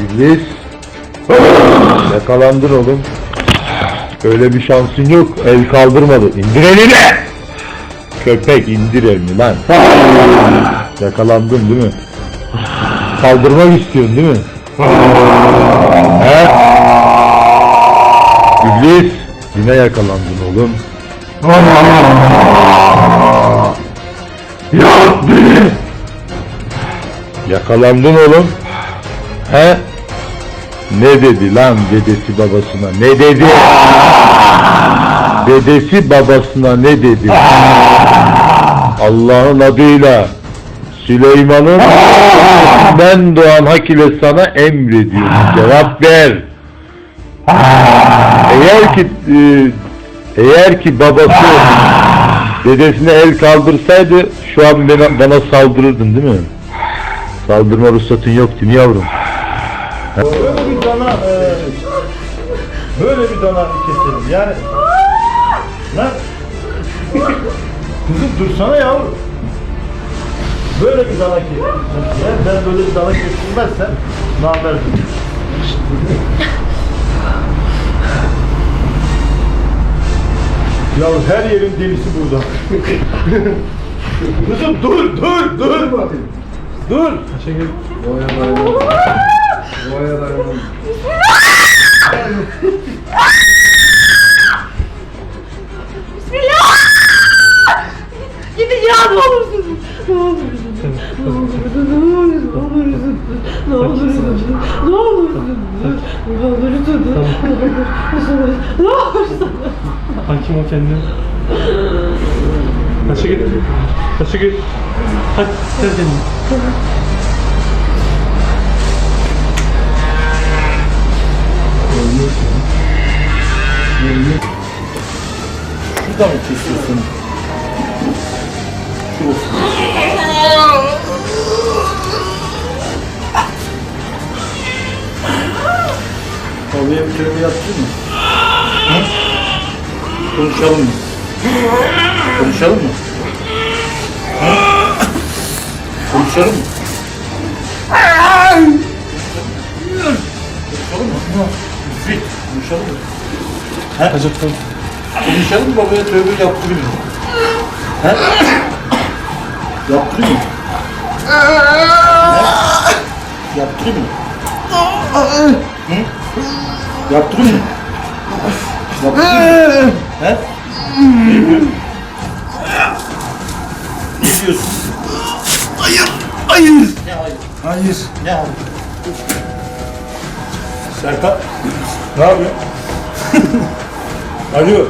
İblis. Yakalandın oğlum. Öyle bir şansın yok. El kaldırmadı. İndir elini. Köpek indir elini lan. Yakalandın değil mi? Kaldırmak istiyorsun değil mi? He? İblis. Yine yakalandın oğlum. Yak beni. Yakalandın oğlum. He? Ne dedi lan dedesi babasına? Ne dedi? Dedesi babasına ne dedi? Allah'ın adıyla Süleyman'ın ben doğan hak ile sana emrediyorum. Cevap ver. Eğer ki e, eğer ki babası dedesine el kaldırsaydı şu an bana, bana saldırırdın değil mi? Saldırma ruhsatın yok değil mi yavrum? Böyle bir dana e, böyle bir dana keselim yani. Lan Kızım dursana yavrum. Böyle bir dana keselim. Yani ben böyle bir dana kesilmezsem namerdim. Ya her yerin delisi burada. Kızım dur dur dur. Dur. Gidin ya ne olursun. Ne olursun. Ne olursun. Ne olursun. Ne olursun. Ne olursun. Ne olursun. Ne olursun. Hakim ol kendine. Kaça git. Kaça git. Hadi gel kendine. Şurada mı kesiyorsun? Oraya bir kere yaptın mı? Hı? Konuşalım mı? Konuşalım mı? Hı? Konuşalım mı? Konuşalım mı? Konuşalım mı? Acıktım. Konuşalım babaya tövbe yaptırayım? He? Yaptırayım? He? Yaptırayım? Hı? Yaptırayım? Yaptırayım? He? Ne diyorsun? Hayır, hayır. Ne hayır? Hayır. Ne hayır? Serkan, ne yapıyorsun? Alo.